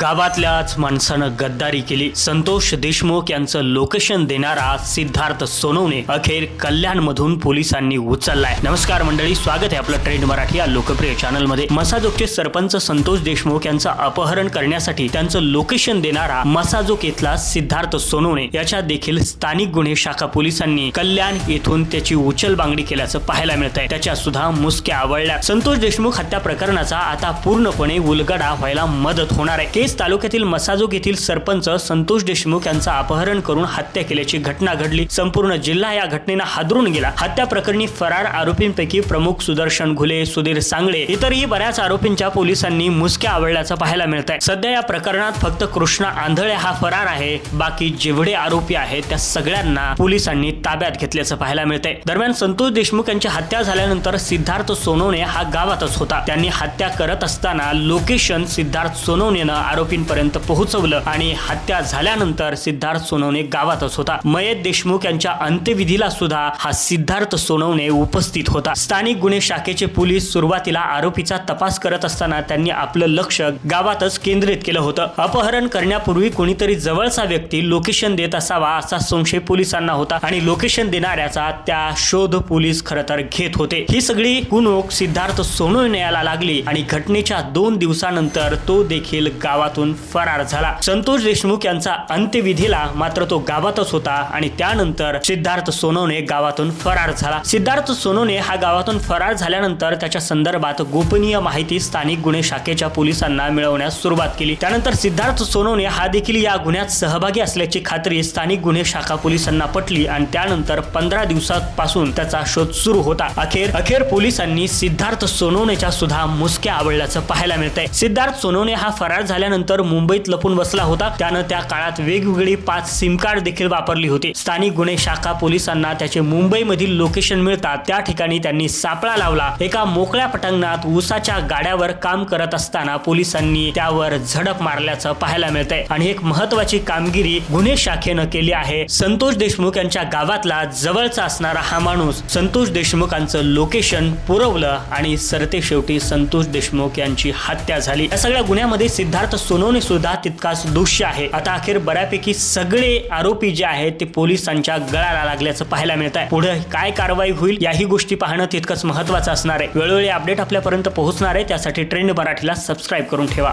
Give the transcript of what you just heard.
गावातल्याच माणसानं गद्दारी केली. संतोष देशमुख यांचं लोकेशन देणारा सिद्धार्थ सोनवणे अखेर कल्याणमधून पोलिसांनी उचललाय. नमस्कार मंडळी स्वागत आहे आपलं ट्रेंड मराठी या लोकप्रिय चॅनलमध्ये. मसाजोगचे सरपंच संतोष देशमुख यांचं अपहरण करण्यासाठी त्यांचं लोकेशन देणारा मसाजोग येथला सिद्धार्थ सोनवणे याच्या देखील स्थानिक गुन्हे शाखा पोलिसांनी कल्याण येथून त्याची उचल बांगडी केल्याचं पाहायला मिळत आहे त्याच्या सुद्धा मुसक्या आवळल्या. संतोष देशमुख हत्या प्रकरणाचा आता पूर्णपणे उलगडा व्हायला मदत होणार आहे. केज तालुक्यातील मसाजोग येथील सरपंच संतोष देशमुख यांचा अपहरण करून हत्या केल्याची घटना घडली. संपूर्ण जिल्हा या घटनेनं हादरून गेला. हत्या प्रकरणी फरार आरोपींपैकी प्रमुख सुदर्शन घुले सुधीर सांगळे इतरही बऱ्याच आरोपींच्या पोलिसांनी मुसक्या आवडल्याचं पाहायला मिळत आहे सध्या या प्रकरणात फक्त कृष्णा आंधळे हा फरार आहे. बाकी जेवढे आरोपी आहेत त्या सगळ्यांना पोलिसांनी ताब्यात घेतल्याचं पाहायला मिळतंय. दरम्यान संतोष देशमुख यांची हत्या झाल्यानंतर सिद्धार्थ सोनवणे हा गावातच होता. त्यांनी हत्या करत असताना लोकेशन सिद्धार्थ सोनवणेनं आरोपींपर्यंत पोहोचवलं आणि हत्या झाल्यानंतर सिद्धार्थ सोनवणे गावातच होता. मयत देशमुख यांच्या अंत्यविधीला सुद्धा हा सिद्धार्थ सोनवणे उपस्थित होता. स्थानिक गुन्हे शाखेचे पोलीस सुरुवातीला आरोपीचा तपास करत असताना त्यांनी आपलं लक्ष गावातच केंद्रित केलं होतं. अपहरण करण्यापूर्वी कोणीतरी जवळचा व्यक्ती लोकेशन देत असावा असा संशय पोलिसांना होता आणि लोकेशन देणाऱ्याचा त्या शोध पोलीस खर तर घेत होते. ही सगळी कुणोक सिद्धार्थ सोनवणे याला लागली आणि घटनेच्या दोन दिवसानंतर तो देखील गाव गावातून फरार झाला. संतोष देशमुख यांचा अंत्यविधीला मात्र तो गावातच होता आणि त्यानंतर सिद्धार्थ सोनवणे गावातून फरार झाला. सिद्धार्थ सोनवणे हा गावातून फरार झाल्यानंतर त्याच्या संदर्भात गोपनीय माहिती स्थानिक गुन्हे शाखेच्या पोलिसांना मिळवण्यास सुरुवात केली. त्यानंतर सिद्धार्थ सोनवणे हा देखील या गुन्ह्यात सहभागी असल्याची खात्री स्थानिक गुन्हे शाखा पोलिसांना पटली आणि त्यानंतर पंधरा दिवसापासून त्याचा शोध सुरू होता. अखेर अखेर पोलिसांनी सिद्धार्थ सोनवणेच्या सुद्धा मुसक्या आवडल्याचं पाहायला मिळतंय. सिद्धार्थ सोनवणे हा फरार झाला आल्यानंतर मुंबईत लपून बसला होता. त्यानं त्या काळात वेगवेगळी पाच सिम कार्ड देखील वापरली होती. स्थानिक गुन्हे शाखा पोलिसांना त्याचे मुंबईमधील लोकेशन मिळतात. त्या ठिकाणी त्यांनी सापळा लावला. एका मोकळ्या पटांगणात उसाच्या गाड्यावर काम करत असताना पोलिसांनी त्यावर झडप मारल्याचं पाहायला मिळतंय. आणि एक महत्वाची कामगिरी गुन्हे शाखेनं केली आहे. संतोष देशमुख यांच्या गावातला जवळचा असणारा हा माणूस संतोष देशमुखांचं लोकेशन पुरवलं आणि सरते शेवटी संतोष देशमुख यांची हत्या झाली. या सगळ्या गुन्ह्यामध्ये सिद्धार्थ सोनवणे सुद्धा तितकाच दोषी आहे. आता अखेर बऱ्यापैकी सगळे आरोपी जे आहेत ते पोलिसांच्या गळाला लागल्याचं पाहायला मिळत आहे पुढे काय कारवाई होईल याही गोष्टी पाहणं तितकंच महत्वाचं असणार आहे. वेळोवेळी अपडेट आपल्यापर्यंत पोहोचणार आहे त्यासाठी ट्रेंड मराठीला सबस्क्राईब करून ठेवा.